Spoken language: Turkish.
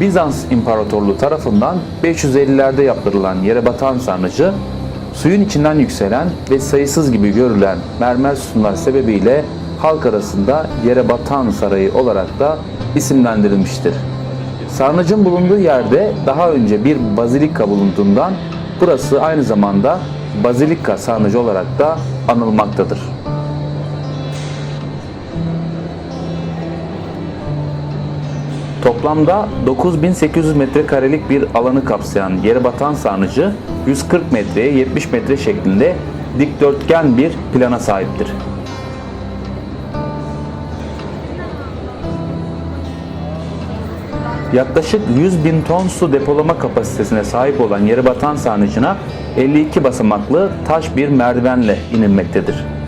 Bizans İmparatorluğu tarafından 550'lerde yaptırılan yere batan sarnıcı, suyun içinden yükselen ve sayısız gibi görülen mermer sütunlar sebebiyle halk arasında yere batan sarayı olarak da isimlendirilmiştir. Sarnıcın bulunduğu yerde daha önce bir bazilika bulunduğundan burası aynı zamanda Bazilika Sarnıcı olarak da anılmaktadır. Toplamda 9800 metrekarelik bir alanı kapsayan yere batan sarnıcı 140 metreye 70 metre şeklinde dikdörtgen bir plana sahiptir. Yaklaşık 100 bin ton su depolama kapasitesine sahip olan yere batan sarnıcına 52 basamaklı taş bir merdivenle inilmektedir.